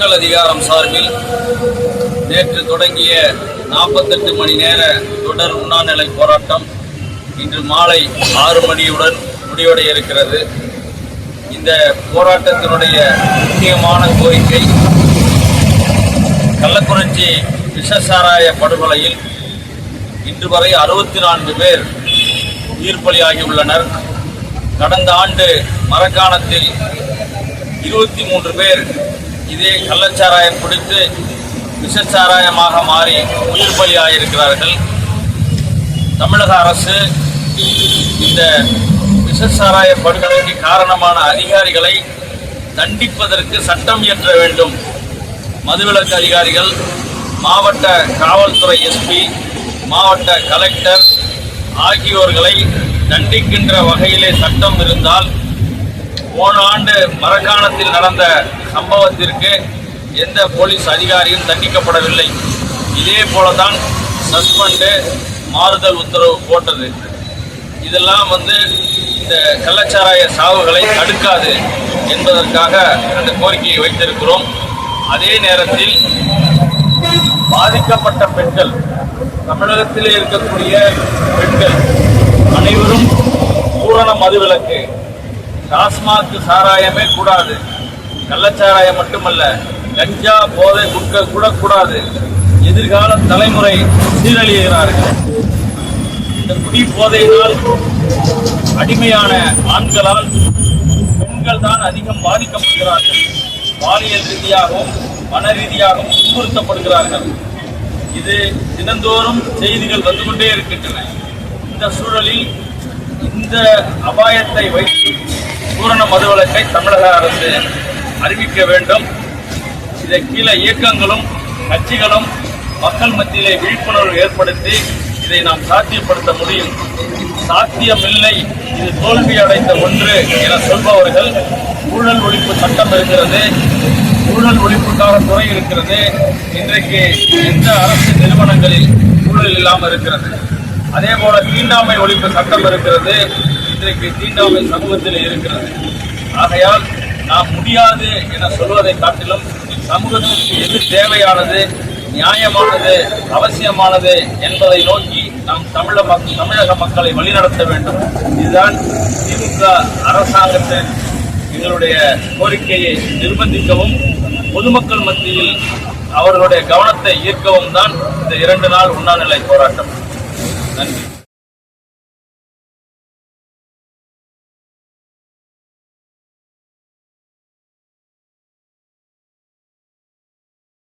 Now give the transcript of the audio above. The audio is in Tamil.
மக்கள் அதிகாரம் சார்பில் நேற்று தொடங்கிய நாற்பத்தெட்டு மணி நேர தொடர் உண்ணாநிலை போராட்டம் இன்று மாலை ஆறு மணியுடன் முடிவடைய இருக்கிறது இந்த போராட்டத்தினுடைய முக்கியமான கோரிக்கை கள்ளக்குறிச்சி விஷசாராய படுகொலையில் இன்று வரை அறுபத்தி நான்கு பேர் உயிர் பலியாகியுள்ளனர் கடந்த ஆண்டு மரக்காணத்தில் இருபத்தி மூன்று பேர் இதே கள்ளச்சாராயம் குடித்து விஷச்சாராயமாக மாறி உயிர் பலியாயிருக்கிறார்கள் தமிழக அரசு இந்த விஷச்சாராய படுகொலைக்கு காரணமான அதிகாரிகளை தண்டிப்பதற்கு சட்டம் இயற்ற வேண்டும். மதுவிலக்கு அதிகாரிகள் மாவட்ட காவல்துறை எஸ்பி மாவட்ட கலெக்டர் ஆகியோர்களை தண்டிக்கின்ற வகையிலே சட்டம் இருந்தால் போன ஆண்டு மரக்காணத்தில் நடந்த சம்பவத்திற்கு எந்த போலீஸ் அதிகாரியும் தண்டிக்கப்படவில்லை. இதே போலதான் சஸ்பெண்டு மாறுதல் உத்தரவு போட்டது. இதெல்லாம் வந்து இந்த கள்ளச்சாராய சாவுகளை தடுக்காது என்பதற்காக அந்த கோரிக்கையை வைத்திருக்கிறோம். அதே நேரத்தில் பாதிக்கப்பட்ட பெண்கள் தமிழகத்திலே இருக்கக்கூடிய பெண்கள் அனைவரும் பூரண மதுவிலக்கு. டாஸ்மாக் சாராயமே கூடாது. கள்ளச்சாராயம் மட்டுமல்ல கஞ்சா போதை உட்க கூட கூடாது எதிர்கால தலைமுறை சீரழிகிறார்கள். இந்த குடி போதையினால் அடிமையான ஆண்களால் பெண்கள் தான் அதிகம் பாதிக்கப்படுகிறார்கள். பாலியல் ரீதியாகவும் மன ரீதியாகவும் துன்புறுத்தப்படுகிறார்கள். இது தினந்தோறும் செய்திகள் வந்து கொண்டே இருக்கின்றன. இந்த சூழலில் இந்த அபாயத்தை வைத்து பூரண மதுவிலக்கை தமிழக அரசு அறிவிக்க வேண்டும். இதை கீழே இயக்கங்களும் கட்சிகளும் மக்கள் மத்தியிலே விழிப்புணர்வு ஏற்படுத்தி இதை நாம் சாத்தியப்படுத்த முடியும். சாத்தியமில்லை இது தோல்வி அடைந்த ஒன்று என சொல்பவர்கள் ஊழல் ஒழிப்பு சட்டம் இருக்கிறது ஊழல் ஒழிப்புக்காக துறை இருக்கிறது இன்றைக்கு எந்த அரசு நிறுவனங்களில் ஊழல் இல்லாமல் இருக்கிறது. அதே போல தீண்டாமை ஒழிப்பு சட்டம் இருக்கிறது இன்றைக்கு தீண்டாமை சமூகத்தில் இருக்கிறது. ஆகையால் நாம் முடியாது என சொல்வதை காட்டிலும் சமூகத்திற்கு எது தேவையானது நியாயமானது அவசியமானது என்பதை நோக்கி நாம் தமிழ மக்- தமிழக மக்களை வழிநடத்த வேண்டும். இதுதான் திமுக அரசாங்கத்தின் எங்களுடைய கோரிக்கையை நிர்பந்திக்கவும் பொதுமக்கள் மத்தியில் அவர்களுடைய கவனத்தை ஈர்க்கவும் தான் இந்த இரண்டு நாள் உண்ணாநிலை போராட்டம். நன்றி.